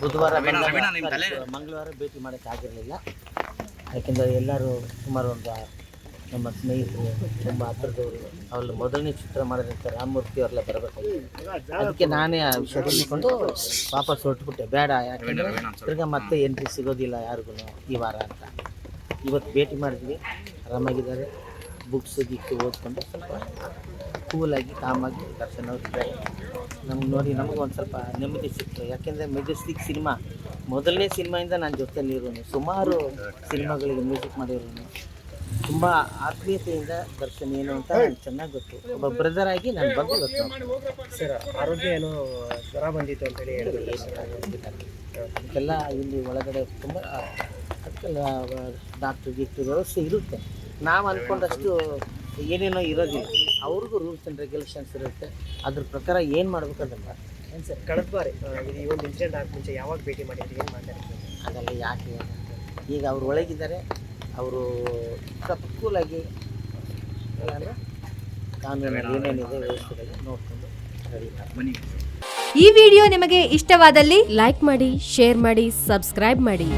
ಬುಧವಾರ ಮಂಗಳವಾರ ಭೇಟಿ ಮಾಡೋಕ್ಕಾಗಿರಲಿಲ್ಲ ಯಾಕೆಂದರೆ ಎಲ್ಲರೂ ಸುಮಾರು ಒಂದು ನಮ್ಮ ಸ್ನೇಹಿತರು ತುಂಬ ಹತ್ರದವರು ಅವ್ರಲ್ಲಿ ಮೊದಲನೇ ಚಿತ್ರ ಮಾಡಿದಂಥ ರಾಮಮೂರ್ತಿ ಅವರೆಲ್ಲ ಬರಬೇಕಾಗಿತ್ತು. ಅದಕ್ಕೆ ನಾನೇ ಆ ವಿಷಯ ತಿಳ್ಕೊಂಡು ವಾಪಸ್ ಹೊರಟ್ಬಿಟ್ಟೆ. ಬೇಡ ಯಾಕೆಂದರೆ ತಿರ್ಗ ಮತ್ತೆ ಎಂಟ್ರಿ ಸಿಗೋದಿಲ್ಲ ಯಾರಿಗೂ ಈ ವಾರ ಅಂತ. ಇವತ್ತು ಭೇಟಿ ಮಾಡಿದ್ವಿ. ಆರಾಮಾಗಿದ್ದಾರೆ. ಬುಕ್ಸ್ ಗಿಕ್ಸ್ ಓದ್ಕೊಂಡು ಸ್ವಲ್ಪ ಕೂಲಾಗಿ ಕಾಮಾಗಿ ದರ್ಶನ ಅವ್ರಿದ್ದಾರೆ ನಮ್ಗೆ ನೋಡಿ ನಮಗೂ ಒಂದು ಸ್ವಲ್ಪ ನೆಮ್ಮದಿ ಸಿಕ್ತು. ಯಾಕೆಂದರೆ ಮೆಜೆಸ್ಟಿಕ್ ಸಿನಿಮಾ ಮೊದಲನೇ ಸಿನಿಮಾಯಿಂದ ನಾನು ಜೊತೆಯಲ್ಲಿ ಇರೋನು. ಸುಮಾರು ಸಿನಿಮಾಗಳಿಗೆ ಮ್ಯೂಸಿಕ್ ಮಾಡಿರೋನು. ತುಂಬ ಆತ್ಮೀಯತೆಯಿಂದ ದರ್ಶನ ಏನು ಅಂತ ನನಗೆ ಚೆನ್ನಾಗಿ ಗೊತ್ತು. ಒಬ್ಬ ಬ್ರದರ್ ಆಗಿ ನಾನು ಬಂದು ಗೊತ್ತು ಸರ್ ಆರೋಗ್ಯ ಏನು ಜ್ವರ ಬಂದಿತ್ತು ಅಂತೇಳಿ ಹೇಳಿದ್ರು ಅದಕ್ಕೆಲ್ಲ ಇಲ್ಲಿ ಒಳಗಡೆ ತುಂಬ ಅದಕ್ಕೆಲ್ಲ ಡಾಕ್ಟ್ರ್ ಗೀಕ್ಟ್ರ್ ವ್ಯವಸ್ಥೆ ಇರುತ್ತೆ. ನಾವು ಅಂದ್ಕೊಂಡಷ್ಟು ಏನೇನೋ ಇರೋದಿಲ್ಲ ಅವ್ರಿಗೂ ರೂಲ್ಸ್ ಆ್ಯಂಡ್ ರೆಗ್ಯುಲೇಷನ್ಸ್ ಇರುತ್ತೆ. ಅದ್ರ ಪ್ರಕಾರ ಏನು ಮಾಡ್ಬೇಕು ಅದನ್ನು ಮಾಡ್ತಾರೆ. ಏನು ಸರ್ ಕಳೆದ ಬಾರಿ ಈ ಒಂದು ಇನ್ಸಿಡೆಂಟ್ ಆಗ ಮುಂಚೆ ಯಾವಾಗ ಭೇಟಿ ಮಾಡಿದ್ರಿ? ಏನು ಮಾತಾಡಿದ್ರು? ಅದೆಲ್ಲ ಯಾಕೆ ಈಗ ಅವ್ರು ಒಳಗಿದ್ದಾರೆ. ಅವರು ಕೂಲಾಗಿ ಅಂದರೆ ಕಾನೂನಲ್ಲಿ ಏನೇನಿದೆ ವ್ಯವಸ್ಥೆಗಳು ನೋಡಿಕೊಂಡು ಸರಿ ಬನ್ನಿ. ಈ ವಿಡಿಯೋ ನಿಮಗೆ ಇಷ್ಟವಾದಲ್ಲಿ ಲೈಕ್ ಮಾಡಿ ಶೇರ್ ಮಾಡಿ ಸಬ್ಸ್ಕ್ರೈಬ್ ಮಾಡಿ.